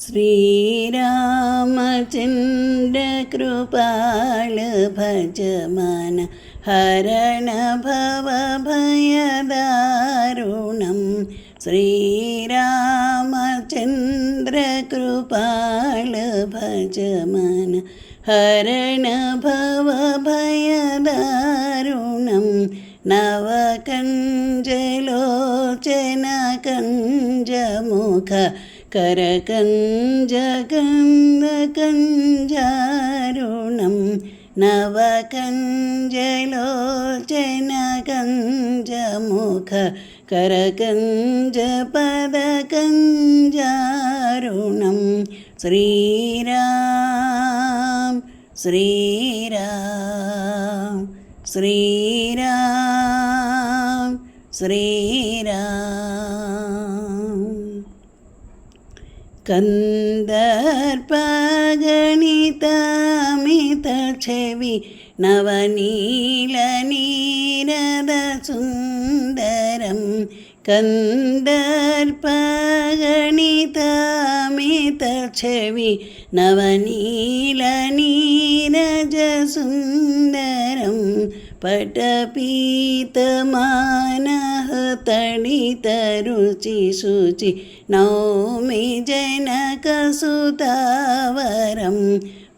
ശ്രീരാമചന്ദ്ര കൃപാള ഭജമാന ഹരണ ഭവഭയദാരുണം ശ്രീരാമചന്ദ്ര കൃപാള ഭജമന ഹരണ ഭവഭയദാരുണം നവകഞ്ചലോചന കഞ്ചമുഖ കരകഞ്ചകഞ്ചാരുണം നവകഞ്ചലോചന കഞ്ചമുഖ കരകഞ്ചപദകഞ്ചാരുണം ശ്രീരാം ശ്രീരാം ശ്രീരാം ശ്രീരാം. கந்தர்பகணிதமிதவி நவநீலநீரத சுந்தரம். கந்தர்பகணிதமிதவி நவநீலநீரஜ சுந்தரம் പട്ടപീതമാനഃ തടിതരുചി नौमि जनकसुतावरं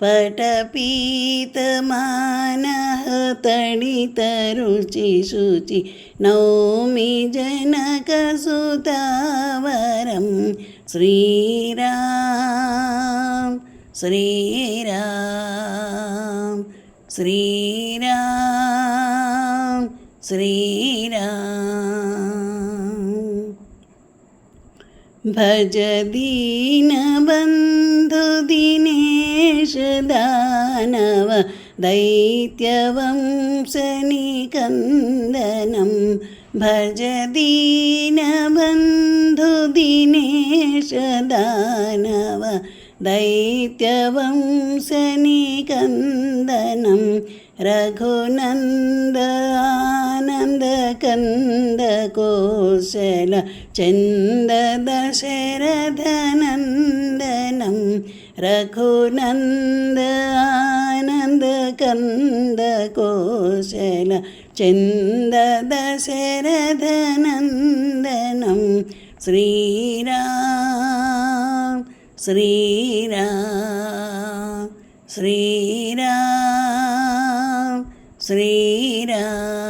पटपीतमानः പട്ടപീതമാനഃ नौमि जनकसुतावरं श्रीराम श्रीराम ശ്രീരാം ശ്രീരാം ശ്രീരാം ശ്രീരാം ഭജ ദീനബന്ധുദിനേശദാനവ ദൈത്യവംശനികന്ദനം ഭജ ദീനബന്ധുദിനേശദാനവ ദൈത്യവംശനികന്ദനം രഘുനന്ദാനന്ദകന്ദകോശല ചന്ദദശരഥനന്ദനം രഘുനന്ദാനന്ദകന്ദകോശല ചന്ദദശരഥനന്ദനം ശ്രീരാം ശ്രീരാം ശ്രീരാം ശ്രീരാം.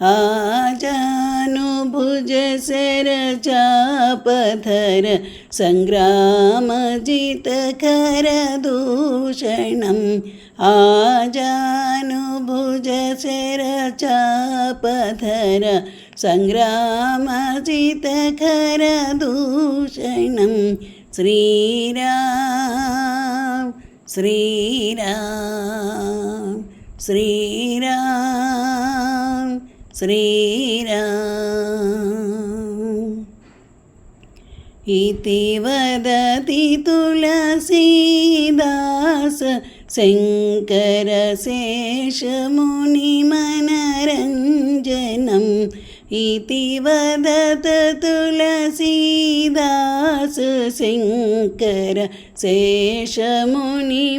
സിരമുകൊട്ടുകുണ്ടല തിലകചാരു ഉദാര അംഗവിഭൂഷണം ആജാനുഭുജ സരചാപധര സംഗ്രാമജിതകരദൂഷണം ആജാനുഭുജ സരചാപധര സംഗ്രാമജിതകരദൂഷണം ശ്രീരാം ശ്രീരാം ശ്രീരാം श्रीरा इति वदति तुलसीदास शङ्करशेषमुनिमनरञ्जनम्। इति वदत तुलसीदास श्रङ्कर शेषमुनि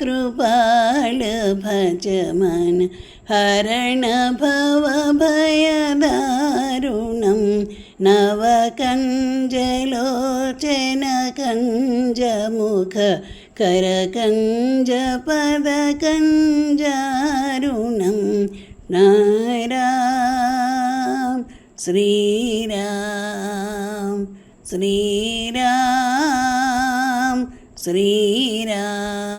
कृपाळ भजमन हरण भव भयदारुणं नवकञ्जलोचनकञ्जमुख करकञ्जपदकञ्जारुणं नाराम श्रीराम ശ്രീരാം ശ്രീരാം